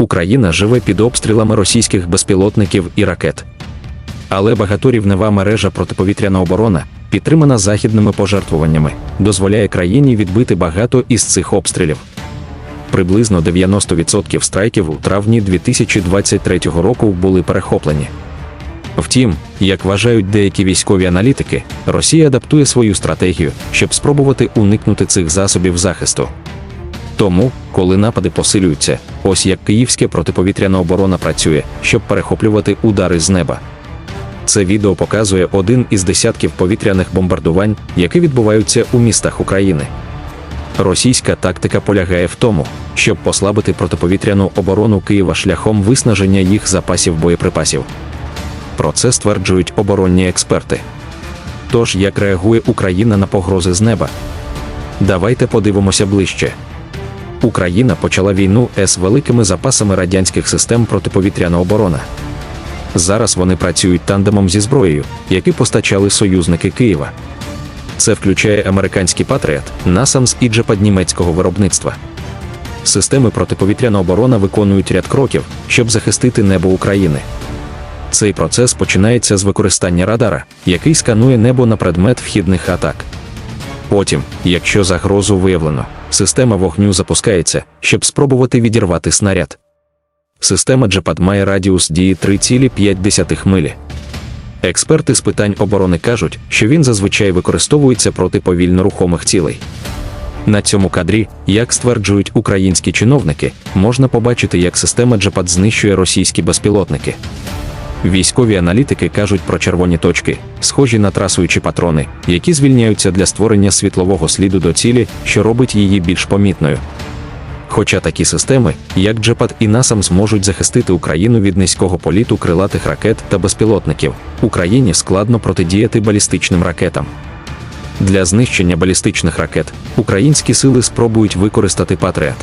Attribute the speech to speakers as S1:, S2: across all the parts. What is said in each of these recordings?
S1: Україна живе під обстрілами російських безпілотників і ракет. Але багаторівнева мережа протиповітряна оборона, підтримана західними пожертвуваннями, дозволяє країні відбити багато із цих обстрілів. Приблизно 90% страйків у травні 2023 року були перехоплені. Втім, як вважають деякі військові аналітики, Росія адаптує свою стратегію, щоб спробувати уникнути цих засобів захисту. Тому, коли напади посилюються, ось як київська протиповітряна оборона працює, щоб перехоплювати удари з неба. Це відео показує один із десятків повітряних бомбардувань, які відбуваються у містах України. Російська тактика полягає в тому, щоб послабити протиповітряну оборону Києва шляхом виснаження їх запасів боєприпасів. Про це стверджують оборонні експерти. Тож, як реагує Україна на погрози з неба? Давайте подивимося ближче. Україна почала війну з великими запасами радянських систем протиповітряна оборона. Зараз вони працюють тандемом зі зброєю, які постачали союзники Києва. Це включає американський Патріот, NASAMS і Джепад німецького виробництва. Системи протиповітряна оборона виконують ряд кроків, щоб захистити небо України. Цей процес починається з використання радара, який сканує небо на предмет вхідних атак. Потім, якщо загрозу виявлено, система вогню запускається, щоб спробувати відірвати снаряд. Система Джепад має радіус дії 3,5 милі. Експерти з питань оборони кажуть, що він зазвичай використовується проти повільно рухомих цілей. На цьому кадрі, як стверджують українські чиновники, можна побачити, як система Джепад знищує російські безпілотники. Військові аналітики кажуть про червоні точки, схожі на трасуючі патрони, які звільняються для створення світлового сліду до цілі, що робить її більш помітною. Хоча такі системи, як Джепад і НАСАМ, зможуть захистити Україну від низького політу крилатих ракет та безпілотників, Україні складно протидіяти балістичним ракетам. Для знищення балістичних ракет українські сили спробують використати Патріот.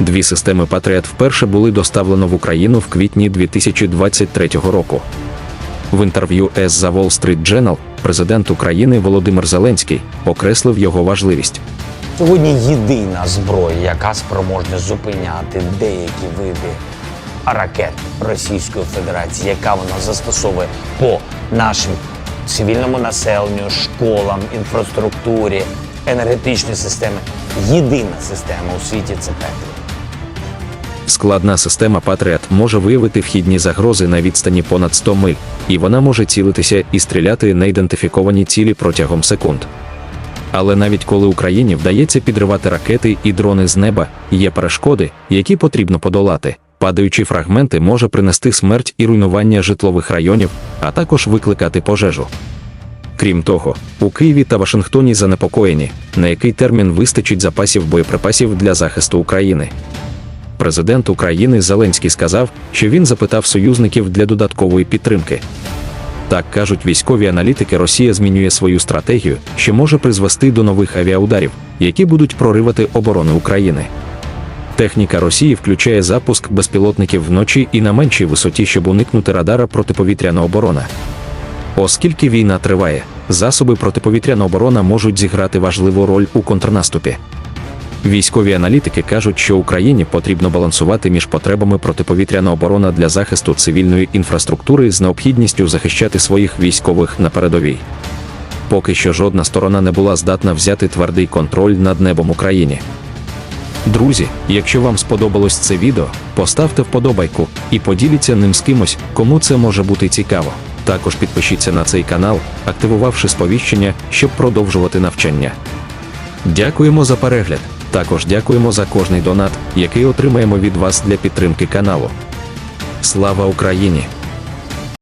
S1: Дві системи Патріот вперше були доставлено в Україну в квітні 2023 року. В інтерв'ю з The Wall Street Journal президент України Володимир Зеленський окреслив його важливість.
S2: Сьогодні єдина зброя, яка спроможна зупиняти деякі види ракет Російської Федерації, яка вона застосовує по нашим цивільному населенню, школам, інфраструктурі, енергетичній системі. Єдина система у світі це Петріот.
S1: Складна система Патріот може виявити вхідні загрози на відстані понад 100 миль, і вона може цілитися і стріляти на ідентифіковані цілі протягом секунд. Але навіть коли Україні вдається підривати ракети і дрони з неба, є перешкоди, які потрібно подолати. Падаючі фрагменти може принести смерть і руйнування житлових районів, а також викликати пожежу. Крім того, у Києві та Вашингтоні занепокоєні, на який термін вистачить запасів боєприпасів для захисту України. Президент України Зеленський сказав, що він запитав союзників для додаткової підтримки. Так кажуть військові аналітики, Росія змінює свою стратегію, що може призвести до нових авіаударів, які будуть проривати оборону України. Техніка Росії включає запуск безпілотників вночі і на меншій висоті, щоб уникнути радара протиповітряна оборона. Оскільки війна триває, засоби протиповітряна оборона можуть зіграти важливу роль у контрнаступі. Військові аналітики кажуть, що Україні потрібно балансувати між потребами протиповітряна оборона для захисту цивільної інфраструктури з необхідністю захищати своїх військових на передовій. Поки що жодна сторона не була здатна взяти твердий контроль над небом України. Друзі, якщо вам сподобалось це відео, поставте вподобайку і поділіться ним з кимось, кому це може бути цікаво. Також підпишіться на цей канал, активувавши сповіщення, щоб продовжувати навчання. Дякуємо за перегляд. Також дякуємо за кожний донат, який отримаємо від вас для підтримки каналу. Слава Україні!